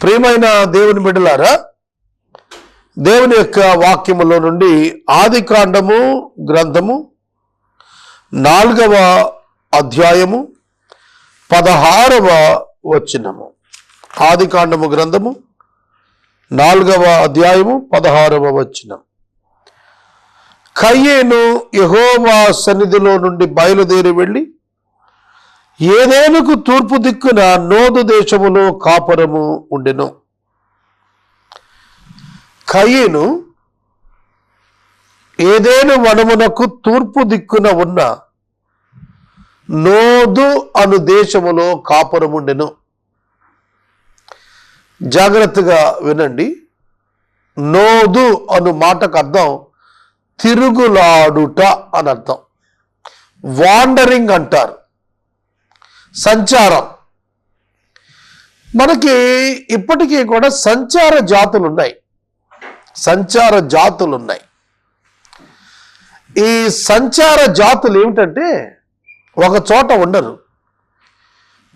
ప్రియమైన దేవుని బిడ్డలారా దేవుని యొక్క వాక్యములో నుండి ఆది కాండము గ్రంథము నాలుగవ అధ్యాయము పదహారవ వచ్చినము ఆది కాండము గ్రంథము నాలుగవ అధ్యాయము పదహారవ వచ్చినం కయ్యేను యహోవా సన్నిధిలో నుండి బయలుదేరి వెళ్ళి ఏదేనుకు తూర్పు దిక్కున నోదు దేశములో కాపురము ఉండెను. కయ్యను ఏదేను వనమునకు తూర్పు దిక్కున ఉన్న నోదు అను దేశములో కాపురముండెను జాగ్రత్తగా వినండి. నోదు అను మాటకు అర్థం తిరుగులాడుట అని అర్థం వాండరింగ్ అంటారు. సంచారం. మనకి ఇప్పటికీ కూడా సంచార జాతులు ఉన్నాయి సంచార జాతులు ఉన్నాయి ఈ సంచార జాతులు ఏమిటంటే ఒక చోట ఉండరు.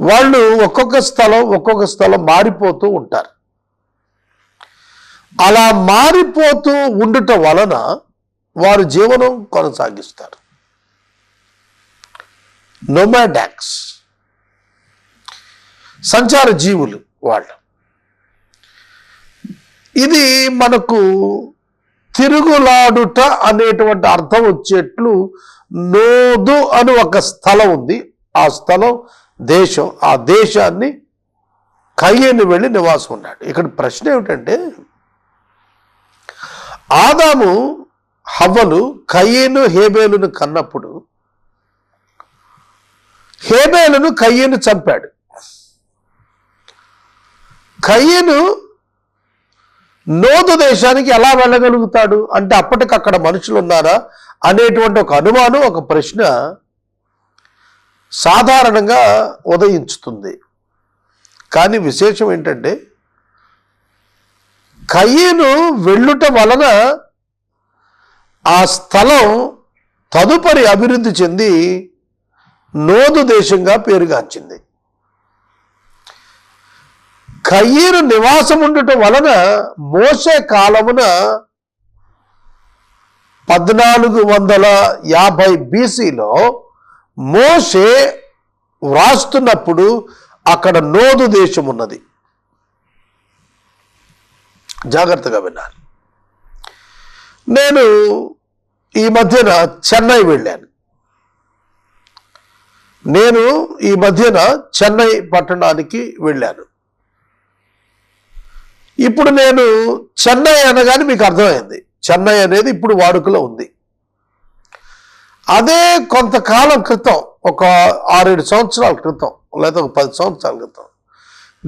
వాళ్ళు ఒక్కొక్క స్థలం ఒక్కొక్క స్థలం మారిపోతూ ఉంటారు. అలా మారిపోతూ ఉండటం వలన వారు జీవనం కొనసాగిస్తారు. నొమాడాక్స్ సంచార జీవులు వాళ్ళు. ఇది మనకు తిరుగులాడుట అనేటువంటి అర్థం వచ్చేట్లు నోదు అని ఒక స్థలం ఉంది. ఆ స్థలం దేశం ఆ దేశాన్ని కయ్యను వెళ్ళి నివాసం ఉన్నాడు. ఇక్కడ ప్రశ్న ఏమిటంటే ఆదాము హవ్వలు కయ్యేను హేబేలును కన్నప్పుడు హేబేలును కయ్యేను చంపాడు. కయ్యను నోదు దేశానికి ఎలా వెళ్ళగలుగుతాడు? అంటే అప్పటికక్కడ మనుషులు ఉన్నారా అనేటువంటి ఒక అనుమానం ఒక ప్రశ్న సాధారణంగా ఉదయించుతుంది. కానీ విశేషం ఏంటంటే కయ్యను వెళ్ళుట వలన ఆ స్థలం తదుపరి అభివృద్ధి చెంది నోదు దేశంగా పేరుగాంచింది. కయ్యీరు నివాసం ఉండటం వలన మోసే కాలమున పద్నాలుగు వందల యాభై బీసీలో మోసే వ్రాస్తున్నప్పుడు అక్కడ నోదు దేశం ఉన్నది. జాగ్రత్తగా విన్నాను నేను ఈ మధ్యన చెన్నై వెళ్ళాను. నేను ఈ మధ్యన చెన్నై పట్టణానికి వెళ్ళాను. ఇప్పుడు నేను చెన్నై అనగానే మీకు అర్థమైంది. చెన్నై అనేది ఇప్పుడు వాడుకలో ఉంది. అదే కొంతకాలం క్రితం ఒక ఆరేడు సంవత్సరాల క్రితం లేదా ఒక పది సంవత్సరాల క్రితం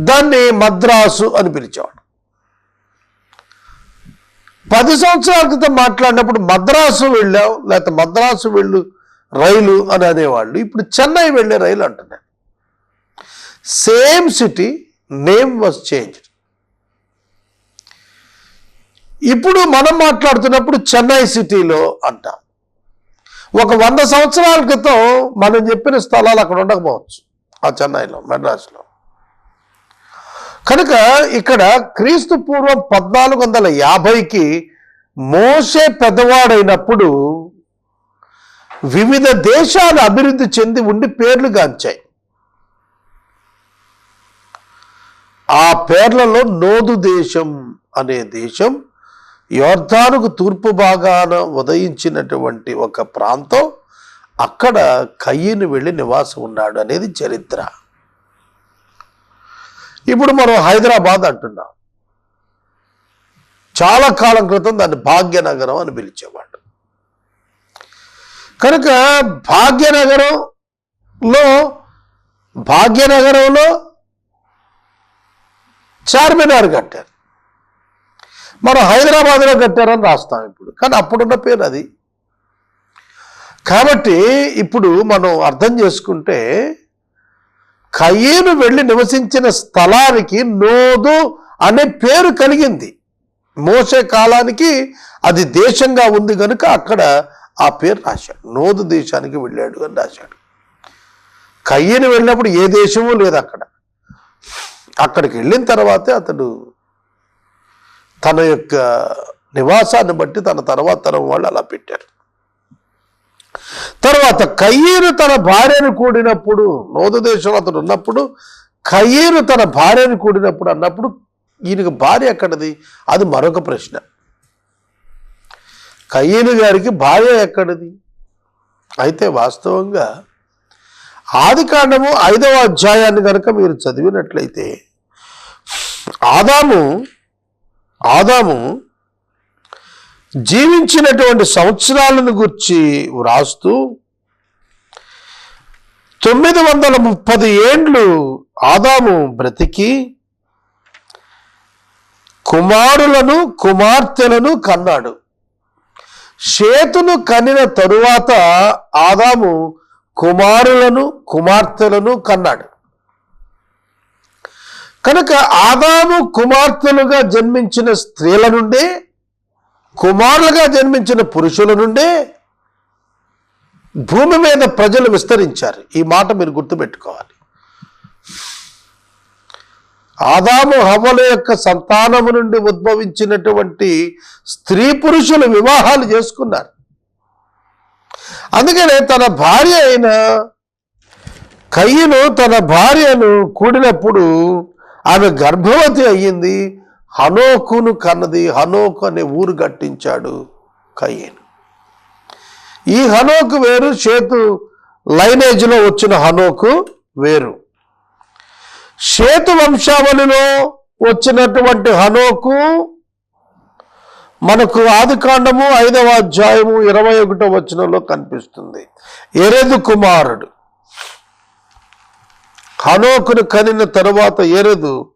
దాన్ని మద్రాసు అని పిలిచేవాడు. పది సంవత్సరాల క్రితం మాట్లాడినప్పుడు మద్రాసు వెళ్ళాం లేకపోతే మద్రాసు వెళ్ళు రైలు అని అనేవాళ్ళు. ఇప్పుడు చెన్నై వెళ్ళే రైలు అంటున్నాను same city name was change ఇప్పుడు మనం మాట్లాడుతున్నప్పుడు చెన్నై సిటీలో అంటాం. ఒక వంద సంవత్సరాల క్రితం మనం చెప్పిన స్థలాలు అక్కడ ఉండకపోవచ్చు ఆ చెన్నైలో మెడ్రాస్లో కనుక ఇక్కడ క్రీస్తు పూర్వం పద్నాలుగు వందల యాభైకి మోసే పెద్దవాడైనప్పుడు వివిధ దేశాలు అభివృద్ధి చెంది ఉండి పేర్లు గాంచాయి. ఆ పేర్లలో నోదు దేశం అనే దేశం యోర్ధానుకు తూర్పు భాగాన ఉదయించినటువంటి ఒక ప్రాంతం అక్కడ కయ్యను వెళ్ళి నివాసం ఉన్నాడు అనేది చరిత్ర. ఇప్పుడు మనం హైదరాబాద్ అంటున్నాం. చాలా కాలం క్రితం దాన్ని భాగ్యనగరం అని పిలిచేవాడు కనుక భాగ్యనగరంలో భాగ్యనగరంలో చార్మినార్ కట్టారు. మనం హైదరాబాద్లో కట్టారని రాస్తాం ఇప్పుడు. కానీ అప్పుడున్న పేరు అది. కాబట్టి ఇప్పుడు మనం అర్థం చేసుకుంటే కయ్యేను వెళ్ళి నివసించిన స్థలానికి నోదు అనే పేరు కలిగింది. మోసే కాలానికి అది దేశంగా ఉంది కనుక అక్కడ ఆ పేరు రాశాడు. నోదు దేశానికి వెళ్ళాడు అని రాశాడు. కయ్యను వెళ్ళినప్పుడు ఏ దేశమూ లేదు అక్కడ. అక్కడికి వెళ్ళిన తర్వాతే అతడు తన యొక్క నివాసాన్ని బట్టి తన తర్వాత తరం వాళ్ళు అలా పెట్టారు. తర్వాత కయ్యను తన భార్యను కూడినప్పుడు నోదు దేశంలో అతడు ఉన్నప్పుడు కయ్యను తన భార్యను కూడినప్పుడు అన్నప్పుడు ఈయనకు భార్య ఎక్కడిది? అది మరొక ప్రశ్న. కయ్యను గారికి భార్య ఎక్కడిది? అయితే వాస్తవంగా ఆది కాండము ఐదవ అధ్యాయాన్ని కనుక మీరు చదివినట్లయితే ఆదాము ఆదాము జీవించినటువంటి సంవత్సరాలను గుర్చి వ్రాస్తూ తొమ్మిది వందల ముప్పది ఏండ్లు ఆదాము బ్రతికి కుమారులను కుమార్తెలను కన్నాడు. షేతును కనిన తరువాత ఆదాము కుమారులను కుమార్తెలను కన్నాడు. కనుక ఆదాము కుమార్తెలుగా జన్మించిన స్త్రీల నుండే కుమారులుగా జన్మించిన పురుషుల నుండే భూమి మీద ప్రజలు విస్తరించారు. ఈ మాట మీరు గుర్తుపెట్టుకోవాలి. ఆదాము హవల యొక్క సంతానము నుండి ఉద్భవించినటువంటి స్త్రీ పురుషులు వివాహాలు చేసుకున్నారు. అందుకనే తన భార్య అయిన కయ్యను తన భార్యను కూడినప్పుడు ఆమె గర్భవతి అయ్యింది. హనోకును కన్నది. హనోకు అనే ఊరు కట్టించాడు కయ్యను. ఈ హనోకు వేరు చేతు లైనేజ్లో వచ్చిన హనోకు వేరు. చేతు వంశావళిలో వచ్చినటువంటి హనోకు మనకు ఆది కాండము ఐదవ అధ్యాయము ఇరవై ఒకటో వచనంలో కనిపిస్తుంది. ఎరదు కుమారుడు. హనోకును కనిన తరువాత ఎరెదు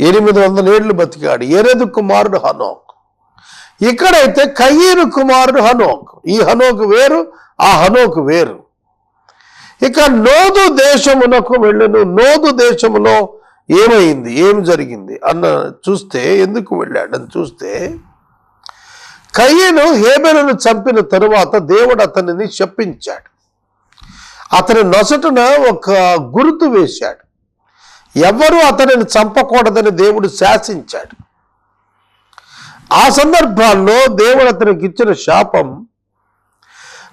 ఎనిమిది వందల ఏళ్ళు బతికాడు. ఎరదు కుమారుడు హనోక్. ఇక్కడైతే కయ్యరు కుమారుడు హనోక్. ఈ హనోక్ వేరు ఆ హనోక్ వేరు. ఇక నోదు దేశమునకు వెళ్ళను. నోదు దేశములో ఏమైంది? ఏం జరిగింది? అన్న చూస్తే ఎందుకు వెళ్ళాడని చూస్తే కయ్యను హేబెలను చంపిన తరువాత దేవుడు అతనిని శప్పించాడు అతని నొసటున ఒక గుర్తు వేశాడు. ఎవరు అతనిని చంపకూడదని దేవుడు శాసించాడు. ఆ సందర్భాల్లో దేవుడు అతనికి ఇచ్చిన శాపం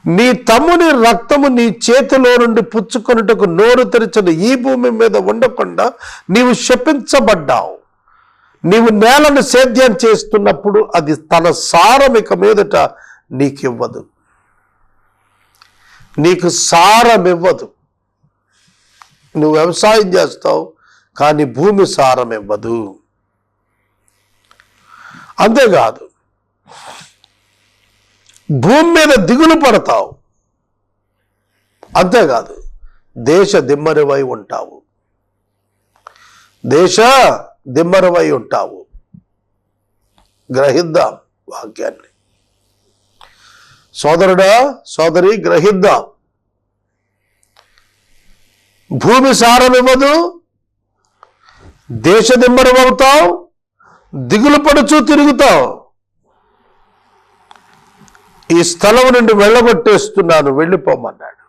నీ తమ్ముని రక్తము నీ చేతిలో నుండి పుచ్చుకొనుటకు నోరు తెరిచిన ఈ భూమి మీద ఉండకుండా నీవు శపించబడ్డావు. నీవు నేలను సేద్యం చేస్తున్నప్పుడు అది తన సారం ఇక మీదట నీకివ్వదు. నీకు సారం ఇవ్వదు. నువ్వు వ్యవసాయం చేస్తావు కానీ భూమి సారం ఇవ్వదు. అంతేకాదు భూమి మీద దిగులు పడతావు. అంతేకాదు దేశ దిమ్మరివై ఉంటావు. దేశ దిమ్మరవై ఉంటావు. గ్రహిద్దాం వాక్యాన్ని. సోదరుడా సోదరి గ్రహిద్దాం. భూమి సారమివ్వదు దేశ దిమ్మరమవుతావు దిగులు పడుచు తిరుగుతావు. ఈ స్థలం నుండి వెళ్ళగొట్టేస్తున్నాను వెళ్ళిపోమన్నాడు.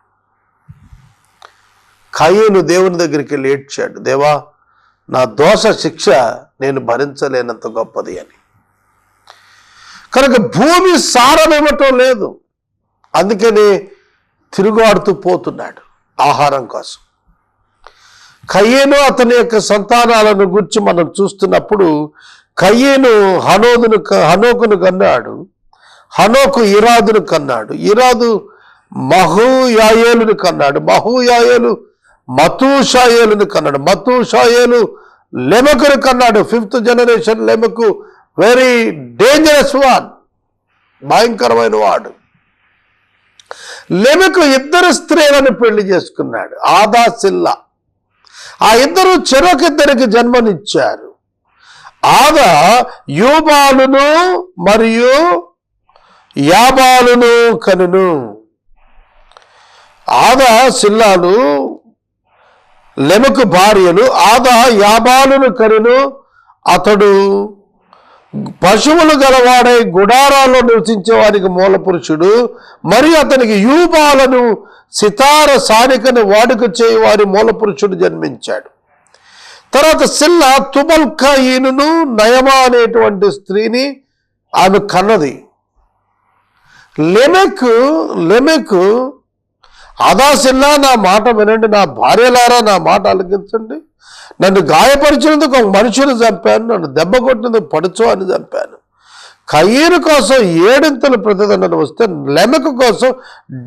కయ్యను దేవుని దగ్గరికి వెళ్ళి ఏడ్చాడు దేవా నా దోష శిక్ష నేను భరించలేనంత గొప్పది అని. కనుక భూమి సారం ఇవ్వటం లేదు. అందుకని తిరుగాడుతూ పోతున్నాడు ఆహారం కోసం. కయ్యేను అతని యొక్క సంతానాలను గురించి మనం చూస్తున్నప్పుడు కయ్యేను హనోదును క- హనోకును కన్నాడు. హనోకు ఇరాదును కన్నాడు. ఇరాదు మహూయాయేలును కన్నాడు. మహూయాయేలు మతూషాయేలును కన్నాడు. మతూషాయేలు లెమకును కన్నాడు. Fifth generation Lamech very dangerous one భయంకరమైన వాడు. లెమెకు ఇద్దరు స్త్రీలను పెళ్ళి చేసుకున్నాడు ఆదా సిల్లా. ఆ ఇద్దరు చెరొకిద్దరికి జన్మనిచ్చారు. ఆదా యూబాలును మరియు యాబాలును కనును. ఆదా సిల్లాలు లెమకు భార్యలు ఆదా యాబాలును కనును అతడు పశువులు గలవాడై గుడారాల్లో నివసించే వారికి మూల పురుషుడు మరియు అతనికి యూబాలను సితార సానికను వాడుక చేయి వారి మూల పురుషుడు జన్మించాడు. తర్వాత సిల్ల తుబల్కా ఈనును నయమా అనేటువంటి స్త్రీని ఆమె కన్నది. లెమెక్ లెమెక్ అదాసిల్లా నా మాట వినండి నా భార్యలారా నా మాట అలగించండి నన్ను గాయపరిచినందుకు ఒక మనుషుని చంపాను నన్ను దెబ్బ కొట్టినందుకు పడుచో అని చంపాను. కయ్యను కోసం ఏడింతలు ప్రతిదండన వస్తే లెమకు కోసం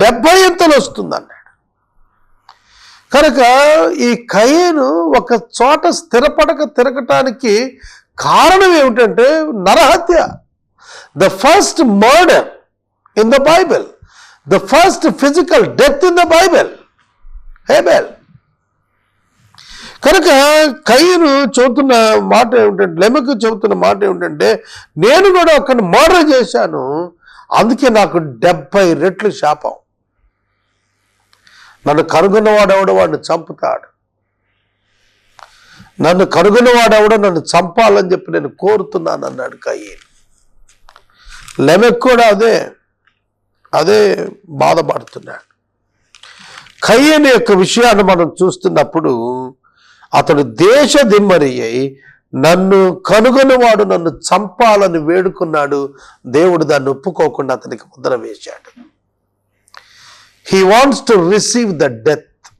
డెబ్బై ఇంతలు వస్తుందన్నాడు. కనుక ఈ కయ్యను ఒక చోట స్థిరపడక తిరగటానికి కారణం ఏమిటంటే నరహత్య. The first murder in the Bible the first physical death in the Bible. Abel. కనుక కయ్యను చెబుతున్న మాట ఏమిటంటే లెమకు చెబుతున్న మాట ఏమిటంటే నేను కూడా ఒకరిని మర్డర్ చేశాను. అందుకే నాకు డెబ్బై రెట్లు శాపం. నన్ను కనుగొన్నవాడెవడో వాడిని చంపుతాడు. నన్ను కనుగొన్నవాడెవడో నన్ను చంపాలని చెప్పి నేను కోరుతున్నాను అన్నాడు కయ్యను. లెమెక్ కూడా అదే. అదే బాధపడుతున్నాడు. కయ్యని యొక్క విషయాన్ని మనం చూస్తున్నప్పుడు అతడు దేశ దిమ్మరి అయి నన్ను కనుగొనివాడు నన్ను చంపాలని వేడుకున్నాడు. దేవుడు దాన్ని ఒప్పుకోకుండా అతనికి ముద్ర వేశాడు. He wants to receive the death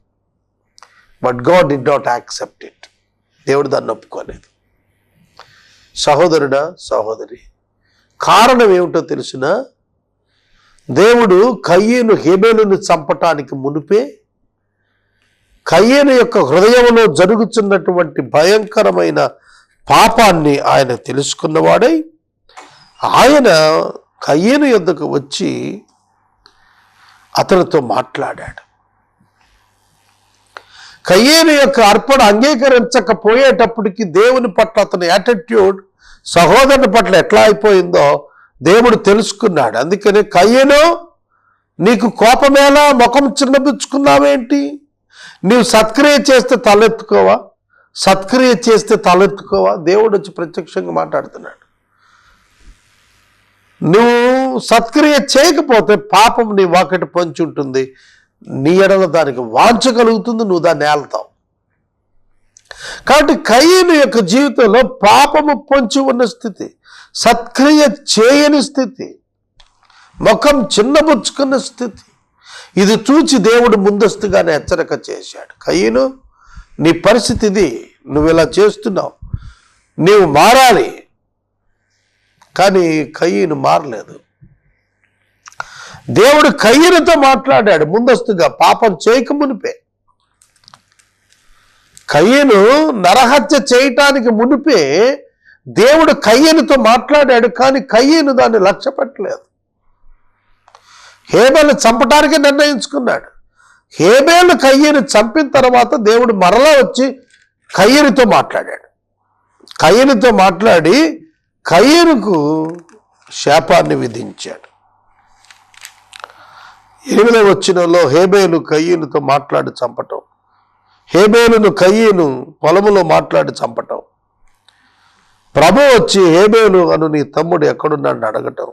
but God did not accept it దేవుడు దాన్ని ఒప్పుకోలేదు. సహోదరుడా సహోదరి కారణం ఏమిటో తెలిసినా దేవుడు కయ్యేను హేబేలును చంపటానికి మునిపే కయ్యేను యొక్క హృదయంలో జరుగుతున్నటువంటి భయంకరమైన పాపాన్ని ఆయన తెలుసుకున్నవాడై ఆయన కయ్యేను యొద్దకు వచ్చి అతనితో మాట్లాడాడు. కయ్యేను యొక్క అర్పణ అంగీకరించకపోయేటప్పటికి దేవుని పట్ల అతని యాటిట్యూడ్ సహోదరుని పట్ల ఎట్లా అయిపోయిందో దేవుడు తెలుసుకున్నాడు. అందుకని కయ్యను నీకు కోపమేలా ముఖం చిన్నబుచ్చుకున్నావేంటి? నీవు సత్క్రియ చేస్తే తలెత్తుకోవా? సత్క్రియ చేస్తే తలెత్తుకోవా? దేవుడు వచ్చి ప్రత్యక్షంగా మాట్లాడుతున్నాడు. నువ్వు సత్క్రియ చేయకపోతే పాపం నీ వాకటి పొంచి ఉంటుంది. నీ ఎడల దానికి వాంచగలుగుతుంది నువ్వు దాన్ని ఏళ్తావు కాబట్టి కయ్యను యొక్క జీవితంలో పాపము పొంచి ఉన్న స్థితి. సత్క్రియ చేయని స్థితి. ముఖం చిన్నబుచ్చుకున్న స్థితి. ఇది చూచి దేవుడు ముందస్తుగానే హెచ్చరిక చేశాడు. కయ్యను నీ పరిస్థితి ఇది. నువ్వు ఇలా చేస్తున్నావు. నీవు మారాలి. కానీ కయ్యను మారలేదు. దేవుడు కయ్యనుతో మాట్లాడాడు. ముందస్తుగా పాపం చేయక మునిపే. కయ్యను నరహత్య చేయటానికి మునిపే దేవుడు కయ్యనుతో మాట్లాడాడు కానీ కయ్యను దాన్ని లక్ష్య పెట్టలేదు హేబేలు చంపటానికి నిర్ణయించుకున్నాడు. హేబేలు కయ్యను చంపిన తర్వాత దేవుడు మరలా వచ్చి కయ్యనుతో మాట్లాడాడు. కయ్యనుతో మాట్లాడి కయ్యనుకు శాపాన్ని విధించాడు. ఎనిమిదవ వచ్చినలో హేబేలు కయ్యనుతో మాట్లాడి చంపటం. హేబేలును కయ్యను పొలములో మాట్లాడి చంపటం. ప్రభు వచ్చి ఏబేలు అను నీ తమ్ముడు ఎక్కడున్నాడు అడగటం.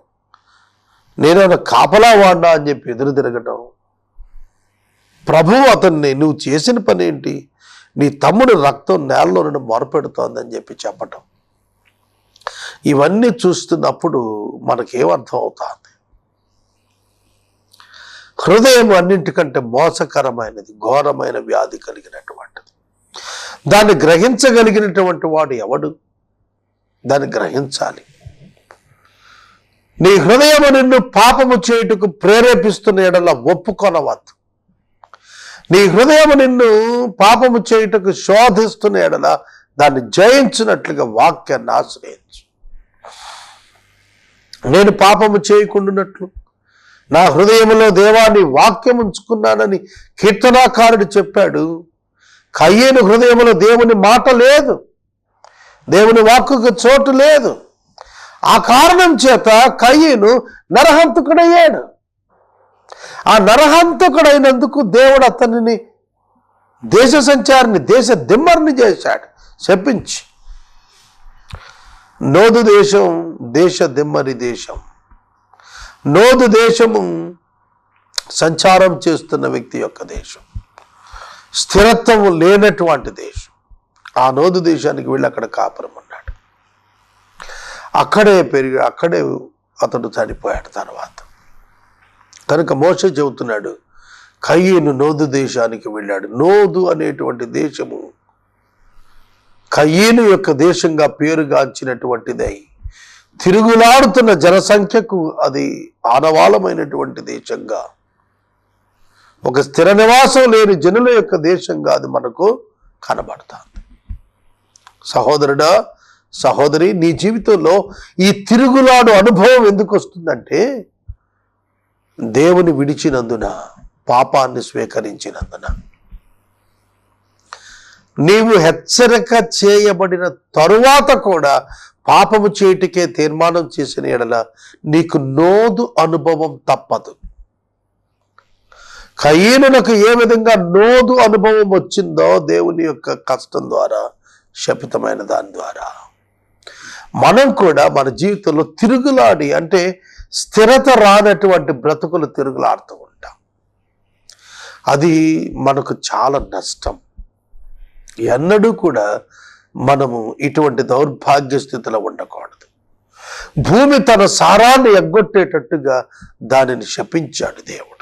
నేనైనా కాపలా వాడినా అని చెప్పి ఎదురు తిరగటం. ప్రభు అతన్ని నువ్వు చేసిన పని ఏంటి? నీ తమ్ముడు రక్తం నేలలో నుండి మొరపెడుతోందని చెప్పి చెప్పటం. ఇవన్నీ చూస్తున్నప్పుడు మనకేమర్థం అవుతుంది హృదయం అన్నింటికంటే మోసకరమైనది ఘోరమైన వ్యాధి కలిగినటువంటిది. దాన్ని గ్రహించగలిగినటువంటి వాడు ఎవడు? దాన్ని గ్రహించాలి. నీ హృదయము నిన్ను పాపము చేయుటకు ప్రేరేపిస్తున్న ఎడల ఒప్పుకొనవద్దు. నీ హృదయము నిన్ను పాపము చేయుటకు శోధిస్తున్న ఎడల దాన్ని జయించినట్లుగా వాక్యాన్ని ఆశ్రయించు. నేను పాపము చేయకుండానట్లు నా హృదయంలో దేవాన్ని వాక్యం ఉంచుకున్నానని కీర్తనాకారుడు చెప్పాడు. కయ్యేను హృదయంలో దేవుని మాట లేదు. దేవుని వాక్కుకు చోటు లేదు. ఆ కారణం చేత కయ్యను నరహంతకుడయ్యాడు. ఆ నరహంతకుడైనందుకు దేవుడు అతనిని దేశ సంచారిని దేశ దిమ్మరిని చేశాడు. చెప్పించి నోదు దేశం దేశ దిమ్మరి దేశం. నోదు దేశము సంచారం చేస్తున్న వ్యక్తి యొక్క దేశం. స్థిరత్వం లేనటువంటి దేశం. ఆ నోదు దేశానికి వెళ్ళి అక్కడ కాపురం ఉన్నాడు అక్కడే పెరిగి అక్కడే అతడు చనిపోయాడు తర్వాత. కనుక మోస చెబుతున్నాడు కయ్యను నోదు దేశానికి వెళ్ళాడు. నోదు అనేటువంటి దేశము కయ్యను యొక్క దేశంగా పేరుగాంచినటువంటిదై తిరుగులాడుతున్న జనసంఖ్యకు అది ఆనవాళమైనటువంటి దేశంగా ఒక స్థిర నివాసం లేని జనుల యొక్క దేశంగా అది మనకు కనబడతాం సహోదరుడా సహోదరి నీ జీవితంలో ఈ తిరుగులాడు అనుభవం ఎందుకు వస్తుందంటే దేవుని విడిచినందున పాపాన్ని స్వీకరించినందున. నీవు హెచ్చరిక చేయబడిన తరువాత కూడా పాపము చేటికే తీర్మానం చేసిన ఎడల నీకు నోదు అనుభవం తప్పదు. కయ్యనులకు ఏ విధంగా నోదు అనుభవం వచ్చిందో దేవుని యొక్క కష్టం ద్వారా శపితమైన దాని ద్వారా. మనం కూడా మన జీవితంలో తిరుగులాడి అంటే స్థిరత రానటువంటి బ్రతుకులు తిరుగులాడుతూ ఉంటాం. అది మనకు చాలా నష్టం. ఎన్నడూ కూడా మనము ఇటువంటి దౌర్భాగ్య స్థితిలో ఉండకూడదు. భూమి తన సారాన్ని ఎగ్గొట్టేటట్టుగా దానిని శపించాడు దేవుడు.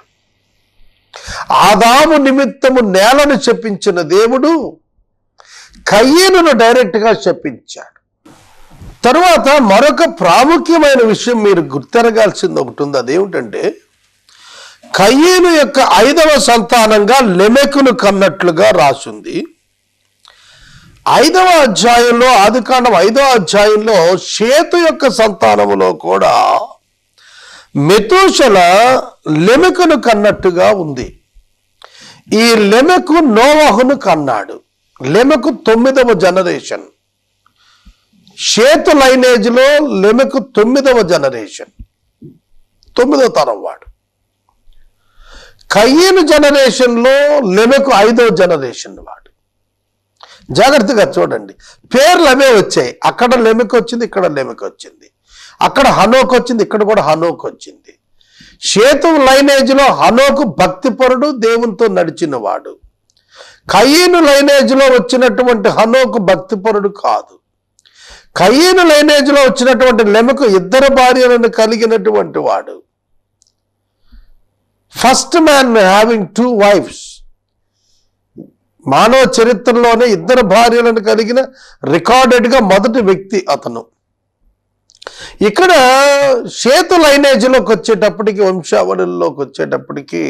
ఆదాము నిమిత్తము నేలను శపించిన దేవుడు కయ్యను డైరెక్ట్గా చెప్పించాడు. తరువాత మరొక ప్రాముఖ్యమైన విషయం మీరు గుర్తెరగాల్సింది ఒకటి ఉంది. అదేమిటంటే కయ్యేను యొక్క ఐదవ సంతానంగా లెమెకును కన్నట్లుగా రాసింది. ఐదవ అధ్యాయంలో ఆదికాండం ఐదవ అధ్యాయంలో షేతు యొక్క సంతానములో కూడా మెతూషల లెమెకును కన్నట్టుగా ఉంది. ఈ లెమెకు నోవహును కన్నాడు. లెమెకు తొమ్మిదవ జనరేషన్. షేతు లైనేజ్లో లెమెకు తొమ్మిదవ జనరేషన్. తొమ్మిదవ తరం వాడు. కయ్యను జనరేషన్లో లెమెకు ఐదవ జనరేషన్ వాడు. జాగ్రత్తగా చూడండి. పేర్లు అవే వచ్చాయి. అక్కడ లెమెకు వచ్చింది ఇక్కడ లెమెకు వచ్చింది. అక్కడ హనోకు వచ్చింది ఇక్కడ కూడా హనోకు వచ్చింది. షేతు లైనేజ్లో హనోకు భక్తిపరుడు దేవునితో నడిచిన వాడు కయ్యను లైనేజ్లో వచ్చినటువంటి హనోకు భక్తిపరుడు కాదు. కయ్యను లైనేజ్లో వచ్చినటువంటి లెమకు ఇద్దరు భార్యలను కలిగినటువంటి వాడు. First man having two wives. మానవ చరిత్రలోనే ఇద్దరు భార్యలను కలిగిన రికార్డెడ్గా మొదటి వ్యక్తి అతను. ఇక్కడ చేతు లైనేజ్లోకి వచ్చేటప్పటికి వంశావళిలోకి వచ్చేటప్పటికి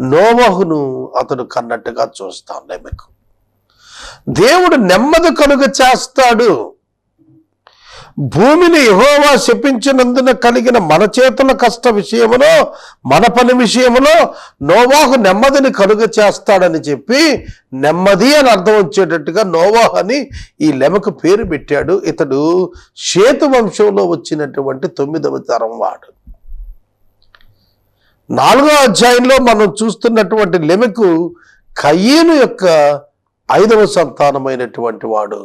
నోవహును అతను కన్నట్టుగా చూస్తాం మీకు. దేవుడు నెమ్మది కలుగ చేస్తాడు. భూమిని యహోవా శపించినందున కలిగిన మన చేతుల కష్ట విషయములో మన పని విషయములో నోవాహు నెమ్మదిని కలుగ చేస్తాడని చెప్పి నెమ్మది అని అర్థం వచ్చేటట్టుగా నోవాహు అని ఈ లెమకు పేరు పెట్టాడు. ఇతడు శేతు వంశంలో వచ్చినటువంటి తొమ్మిదవ తరం వాడు. నాలుగో అధ్యాయంలో మనం చూస్తున్నటువంటి లెమెకు కయ్యేను యొక్క ఐదవ సంతానమైనటువంటి వాడు.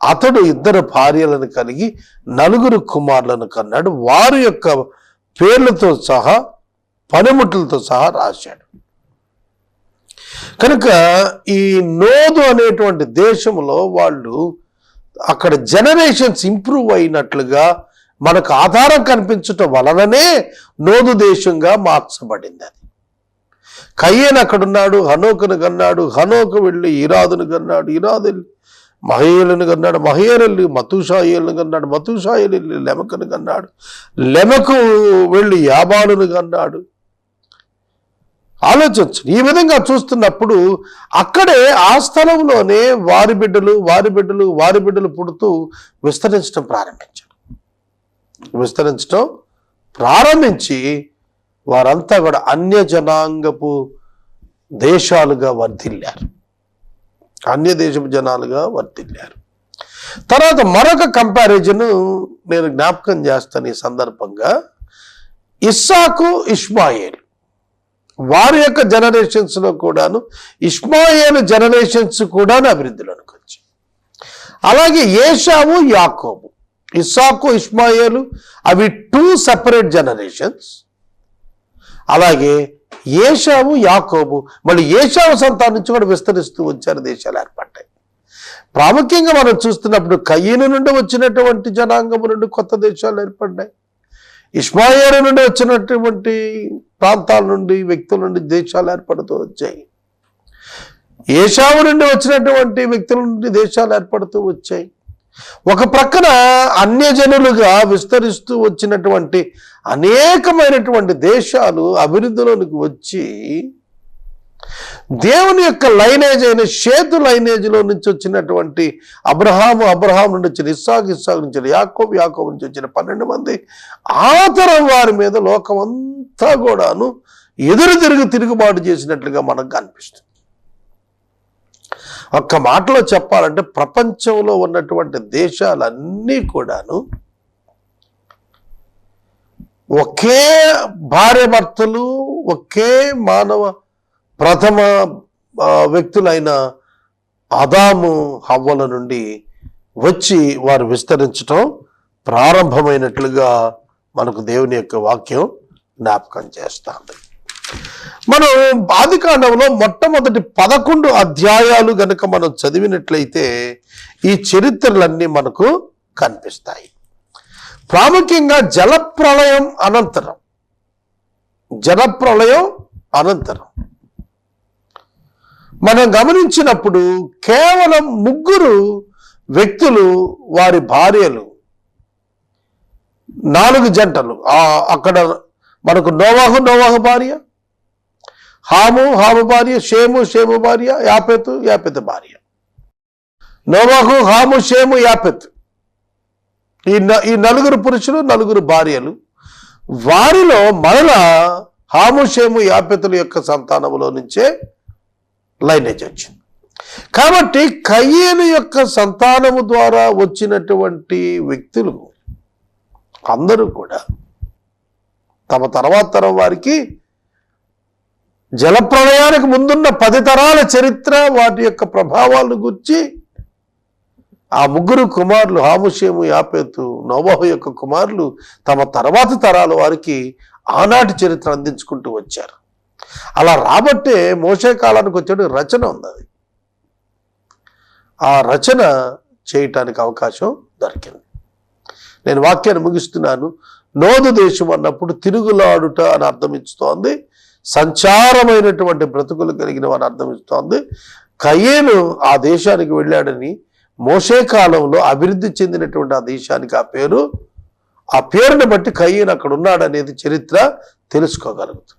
అతడు ఇద్దరు భార్యలను కలిగి నలుగురు కుమారులను కన్నాడు. వారి యొక్క పేర్లతో సహా పనిముట్లతో సహా రాశాడు. కనుక ఈ నోదు అనేటువంటి దేశంలో వాళ్ళు అక్కడ జనరేషన్స్ ఇంప్రూవ్ అయినట్లుగా మనకు ఆధారం కనిపించటం వలననే నోదు దేశంగా మార్చబడింది అది. కయ్యేను అక్కడున్నాడు హనోకును కన్నాడు హనోకు వెళ్ళి ఇరాదును కన్నాడు ఇరాదు వెళ్ళి కన్నాడు మహేలు వెళ్ళి మతుషాయేలును కన్నాడు మతుషాయేలు లెమకను కన్నాడు లెమకు వెళ్ళి యాబాలును కన్నాడు. ఆలోచించు ఈ విధంగా చూస్తున్నప్పుడు అక్కడే ఆ స్థలంలోనే వారి బిడ్డలు వారి బిడ్డలు వారి బిడ్డలు పుడుతూ విస్తరించడం ప్రారంభించారు. విస్తరించడం ప్రారంభించి వారంతా కూడా అన్య జనాంగపు దేశాలుగా వర్ధిల్లారు. అన్య దేశపు జనాలుగా వర్తిల్లారు. తర్వాత మరొక కంపారిజన్ నేను జ్ఞాపకం చేస్తాను ఈ సందర్భంగా. ఇస్సాకు ఇస్మాయిల్. వారి యొక్క జనరేషన్స్లో కూడాను ఇస్మాయిల్ జనరేషన్స్ కూడాను అభివృద్ధిలోనికి వచ్చి అలాగే ఏషావు యాకోబు. ఇస్సాకు ఇస్మాయిలు అవి టూ సపరేట్ జనరేషన్స్ అలాగే ఏషావు యాకోబు. మళ్ళీ ఏషావు సంతానం నుంచి కూడా విస్తరిస్తూ వచ్చారు దేశాలు ఏర్పడ్డాయి. ప్రాముఖ్యంగా మనం చూస్తున్నప్పుడు కయ్యను నుండి వచ్చినటువంటి జనాంగము నుండి కొత్త దేశాలు ఏర్పడ్డాయి. ఇస్మాయిల్ నుండి వచ్చినటువంటి ప్రాంతాల నుండి వ్యక్తుల నుండి దేశాలు ఏర్పడుతూ వచ్చాయి. ఏషావు నుండి వచ్చినటువంటి వ్యక్తుల నుండి దేశాలు ఏర్పడుతూ వచ్చాయి. ఒక ప్రక్కన అన్యజనులుగా విస్తరిస్తూ వచ్చినటువంటి అనేకమైనటువంటి దేశాలు అభివృద్ధిలోనికి వచ్చి దేవుని యొక్క లైనేజ్ అయిన షేతు లైనేజ్లో నుంచి వచ్చినటువంటి అబ్రహాము అబ్రహాం నుండి వచ్చిన ఇస్సాక్ ఇస్సాగ్ నుంచి యాకోబ్ యాకోబ్ నుంచి వచ్చిన పన్నెండు మంది ఆ తరం వారి మీద లోకమంతా కూడాను ఎదురు తిరిగి తిరుగుబాటు చేసినట్లుగా మనకు కనిపిస్తుంది. ఒక్క మాటలో చెప్పాలంటే ప్రపంచంలో ఉన్నటువంటి దేశాలన్నీ కూడాను ఒకే భార్య భర్తలు ఒకే మానవ ప్రథమ వ్యక్తులైన అదాము హవ్వల నుండి వచ్చి వారు విస్తరించటం ప్రారంభమైనట్లుగా మనకు దేవుని యొక్క వాక్యం జ్ఞాపకం చేస్తుంది. మనం ఆదికాండంలో మొట్టమొదటి పదకొండు అధ్యాయాలు గనుక మనం చదివినట్లయితే ఈ చరిత్రలన్నీ మనకు కనిపిస్తాయి. ప్రాముఖ్యంగా జలప్రళయం అనంతరం. జలప్రళయం అనంతరం. మనం గమనించినప్పుడు కేవలం ముగ్గురు వ్యక్తులు వారి భార్యలు నాలుగు జంటలు. అక్కడ మనకు నోవాహు నోవాహు భార్య హాము హాము భార్య షేము షేము భార్య యాపెతు యాపెతు భార్య. నోవాహు హాము షేము యాపెతు. ఈ న- ఈ నలుగురు పురుషులు నలుగురు భార్యలు. వారిలో మరలా హాముషేము యాపెతుల యొక్క సంతానములో నుంచే లైనేజ్ వచ్చింది. కాబట్టి కయ్యేను యొక్క సంతానము ద్వారా వచ్చినటువంటి వ్యక్తులు అందరూ కూడా తమ తర్వాత తరం వారికి జలప్రలయానికి ముందున్న పది తరాల చరిత్ర వాటి యొక్క ప్రభావాలను గుర్చి ఆ ముగ్గురు కుమారులు హాముషేము యాపేతు నోవాహు యొక్క కుమారులు తమ తర్వాత తరాల వారికి ఆనాటి చరిత్ర అందించుకుంటూ వచ్చారు. అలా రాబట్టే మోసే కాలానికి వచ్చాడు రచన ఉంది అది. ఆ రచన చేయటానికి అవకాశం దొరికింది. నేను వాక్యాన్ని ముగిస్తున్నాను. నోదు దేశం అన్నప్పుడు తిరుగులాడుట అని అర్థం ఇస్తోంది సంచారమైనటువంటి బ్రతుకులు కలిగిన వారు అర్థం ఇస్తోంది కయ్యేను ఆ దేశానికి వెళ్ళాడని మోసే కాలంలో అభివృద్ధి చెందినటువంటి ఆ దేశానికి ఆ పేరు ఆ పేరుని బట్టి కయ్యను అక్కడ ఉన్నాడనేది చరిత్ర తెలుసుకోగలుగుతుంది.